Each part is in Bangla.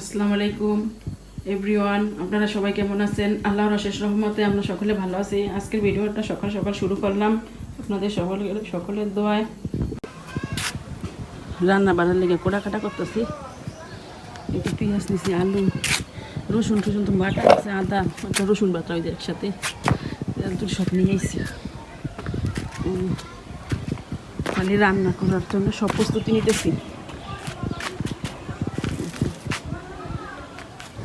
আসসালামু আলাইকুম এভরিওয়ান আপনারা সবাই কেমন আছেন? আল্লাহর অশেষ রহমতে আমরা সকলে ভালো আছি। আজকের ভিডিওটা সকাল সকাল শুরু করলাম। আপনাদের সকলের সকলের দোয়ায় রান্না বাড়ার লেগে কোড়া কাটা করতেছি। একটু পেঁয়াজ নিছি, আলু, রসুন টসুন তো বাটা আছে, আদা, একটা রসুন বাটা ওই একসাথে। সব নিয়ে এসেছি খালি রান্না করার জন্য সব প্রস্তুতি নিতেছি।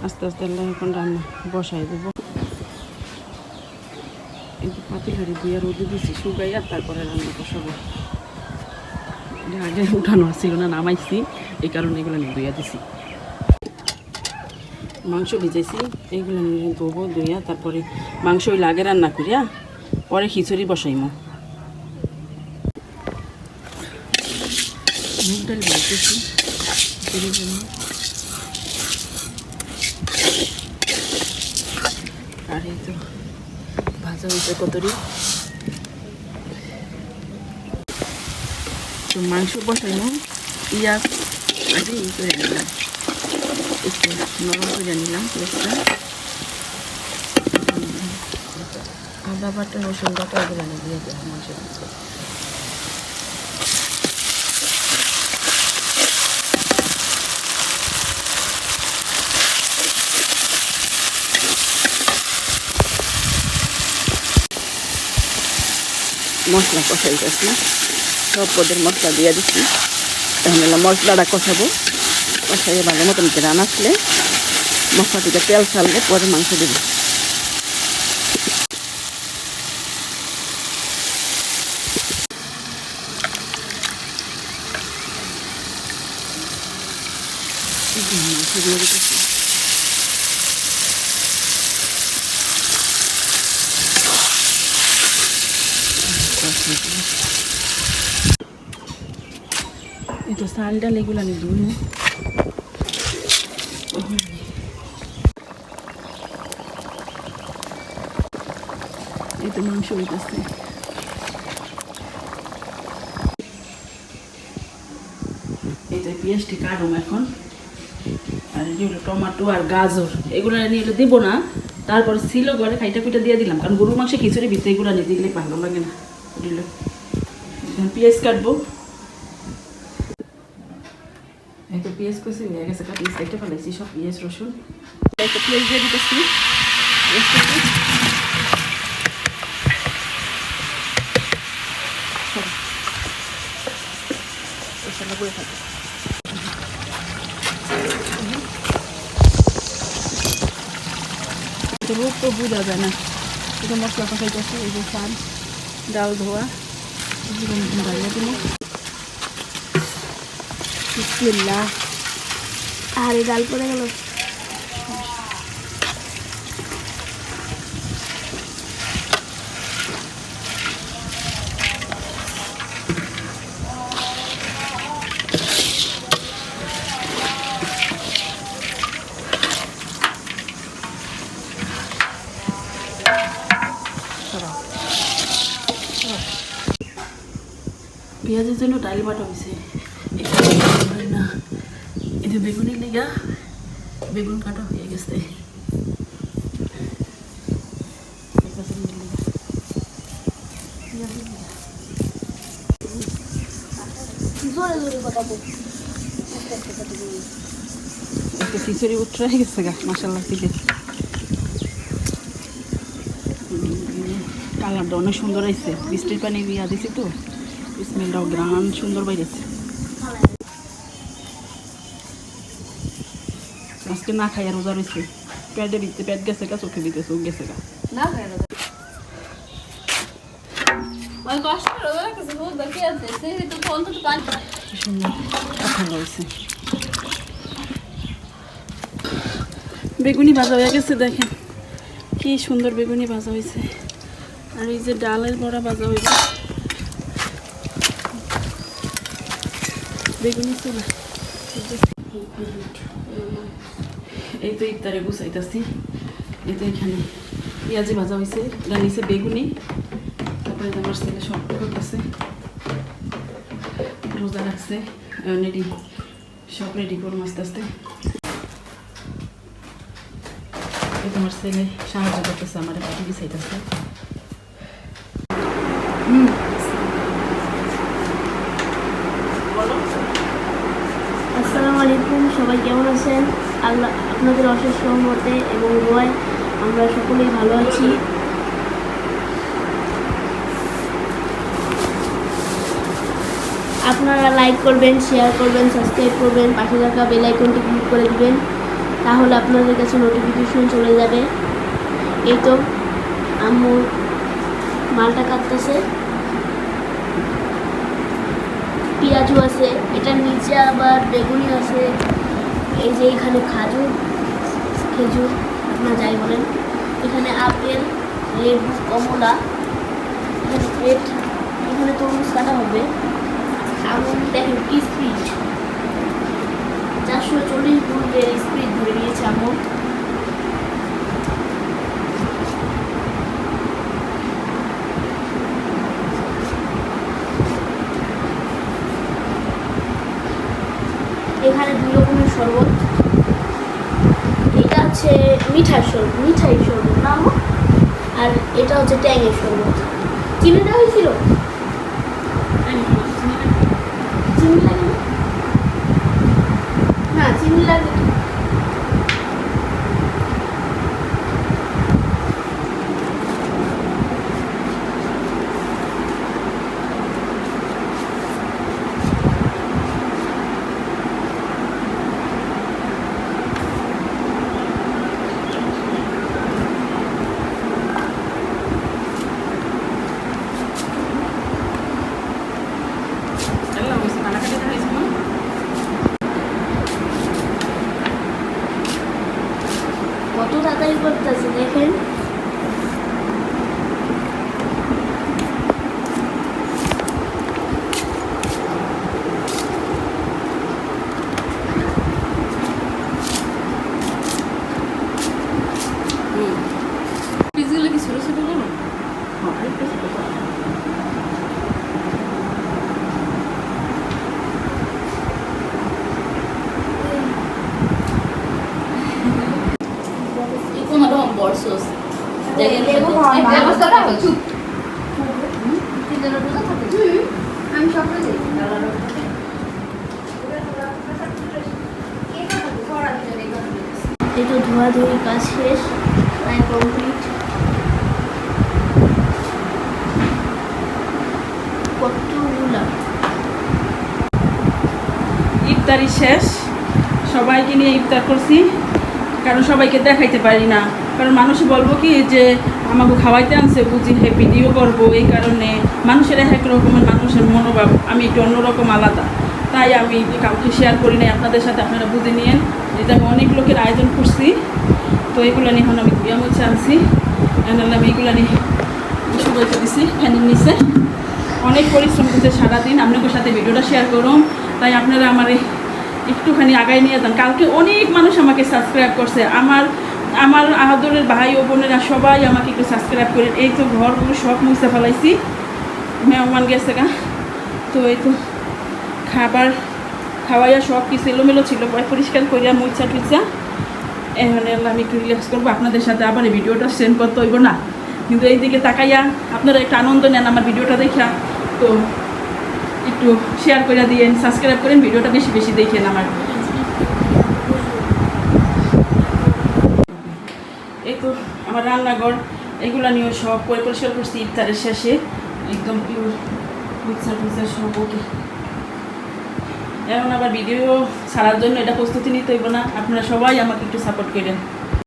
আস্তে আস্তে আল্লাহ এখন রান্না বসাই দেবো। কিন্তু পাতি হাড়ি দিয়ে রোদে দিছি, শুকাইয়া তারপরে রান্না বসাবো। আগে উঠানো ছিল না নামাইছি, এই কারণে এগুলো নিয়ে ধুইয়া দিছি। মাংস ভিজাইছি এইগুলো নিয়ে ধোবো, ধুইয়া তারপরে মাংস ওই লাগে রান্না করিয়া পরে খিচুড়ি বসাইমো। মুগ ডাল খিচুড়ির জন্য। আর এই তো ভাজা হয়েছে কতরি। তো মাংস বসাইনো পিঁয়াজ আগে ই করে নিলাম একটু নরম করে নিলাম পেঁয়াজটা। আদা বাটা রসুন বাটা এগুলো দিয়ে দেবো মাংসের মশলা কষাইতেছি সব পদের মশলা দিয়ে দিচ্ছি তাহলে মশলাটা কষাবো কষাইয়ে ভালো মতন করে আসলে মশলা থেকে তেল ছাড়লে পরে মাংস দেবো মাংস দিয়ে দিতেছি এই তো চাল ডাল এগুলো আমি ধুই এই তো মাংস হইতেছে তো পেঁয়াজটি কাটুম এখন আর হলো টমাটো আর গাজর এগুলো নিয়ে দিব না তারপরে ছিল ঘরে খাইটা পিঠা দিয়ে দিলাম কারণ গরুর মাংসে খিচুড়ি ভিতরে এগুলো নিয়ে দিলে ভালো লাগে না এখন পেঁয়াজ কাটবো এই পেঁয়াজ কষি হয়ে গেছে কাটিয়ে সাইডে ফেলাইছি সব পেঁয়াজ রসুন এই পেঁয়াজ দিয়ে দিতেছি মশলা তো বোঝা যায় না এটা মশলা কষাইতেছি এই যে চাল ডাল ধোয়া ডালিয়া দিল আরে ডাল পড়ে গেল। পেঁয়াজের জন্য ডাল বাটা হয়েছে। না। এই যে বেগুনের লেগা বেগুন কাটা হয়ে গেছে। জোরে জোরে কথা বল। একটা খিচুড়ি উঠে গেছে গা মাসাল্লাহ থেকে কালারটা অনেক সুন্দর হয়েছে। বৃষ্টির পানি বিয়া দিছি তো স্মেলটাও গ্রান সুন্দর বাইরেছে। আজকে না খাই আর রোজা রয়েছে পেটে দিতে পেট গেছে গা চোখে দিতে চোখ গেছে গা না খাই কষ্ট আছে তো পান সুন্দর কথা রয়েছে বেগুনি ভাজা হয়ে গেছে দেখেন কি সুন্দর বেগুনি ভাজা হয়েছে আর এই যে ডালের বড়া ভাজা হয়েছে বেগুনি চুলা এই তো ইফতারে গুছাইতেছি এই তো এখানে পেঁয়াজি ভাজা হয়েছে এটা বেগুনি। তারপরে আমার ছেলে সব করতেছে। রোজা রাখছে রেডি সব রেডি করুন আস্তে আস্তে। তোমার ছেলে সাহায্য করতেছে, আমার পাটি বিছাইতেছে। বলো। আসসালামু আলাইকুম। সবাই কেমন আছেন? আল্লাহ আপনাদের অশেষ সহমতে এবং দোয়ায় আমরা সকলেই ভালো আছি। আপনারা লাইক করবেন শেয়ার করবেন সাবস্ক্রাইব করবেন, পাশে থাকা বেল আইকনটি ক্লিক করে দিবেন, তাহলে আপনাদের কাছে নোটিফিকেশন চলে যাবে। এই তো, আম্মু মালটা কাটতেছে। পেঁয়াজও আছে এটার নিচে আবার বেগুনি আছে। এই যে এখানে খাজুর, খেজুর, আপনারা যাই বলেন। এখানে আপেল, লেবু, কমলা, এখানে পেট এখানে তরমুজ কাটা হবে। আঙুর দেখেন স্পিড চারশো চল্লিশ গুণের স্পিড ধরে নিয়েছে আঙুর এখানে দুই রকমের শরবত এটা মিঠার শরবত মিঠাই শরবত নাম। আর এটা হচ্ছে ট্যাঙের শরবত। কিনে দেওয়া হয়েছিল চিনি লাগে না? না চিনি লাগে তো। আল্লাহ হয়েছে কানাকাটি হয়েছে না তাড়াতাড়ি করতেছে দেখেন পিসগুলো কি ছোট ছোট করো হ্যাঁ একটু ছোট করে। কোনো রকম বর্ষস। আমি সব এই তো ধোয়াধুয়ি কাজ শেষ প্রায় কমপ্লিট। কতগুলা? ইফতারি শেষ। সবাইকে নিয়ে ইফতার করছি কারণ সবাইকে দেখাইতে পারি না। কারণ মানুষ বলব কি যে আমাকে খাওয়াইতে আনছে, বুঝি হে ভিডিও করব, এই কারণে মানুষের এক রকমের মানুষের মনোভাব, আমি একটু অন্যরকম আলাদা। তাই আমি কাউকে শেয়ার করি নাই, আপনাদের সাথে আপনারা বুঝে নিয়েন যেটা আমি অনেক লোকের আয়োজন করছি। তো এগুলো নিয়ে এখন আমি বিয়া মুছে আনছি। এখন আমি এগুলো নিয়ে শুকাইতে দিছি ফ্যানের নিচে অনেক পরিশ্রম করছে সারাদিন, আপনাদের সাথে ভিডিওটা শেয়ার করুন তাই আপনারা আমার একটুখানি আগায় নিয়ে যান। কালকে অনেক মানুষ আমাকে সাবস্ক্রাইব করছে। আমার আমার আহাদরের ভাই ও বোনেরা সবাই আমাকে একটু সাবস্ক্রাইব করেন। এই তো ঘরগুলো সব মুছে ফেলাইছি। মেহমান গেছে গা। তো এই তো খাবার খাওয়াইয়া সব কিছু এলোমেলো ছিল। পরে পরিষ্কার করিয়া মুছা টুচা এখন আমি একটু রিল্যাক্স করব। আপনাদের সাথে আবার এই ভিডিওটা সেন্ড করতে হইব না। কিন্তু এই দিকে তাকাইয়া আপনারা একটু আনন্দ নেন আমার ভিডিওটা দেখা। তো একটু শেয়ার করে দিয়েন সাবস্ক্রাইব করেন, ভিডিওটা বেশি বেশি দেখেন আমার এই তো আমার রান্নাঘর, এগুলো নিয়েও সব করে পরিষ্কার করছি ইফতারের শেষে। একদম পিওর মিক্সার ফিক্সার সব ওকে। এখন আবার ভিডিও ছাড়ার জন্য এটা প্রস্তুতি নিতে হইব না। আপনারা সবাই আমাকে একটু সাপোর্ট করেন।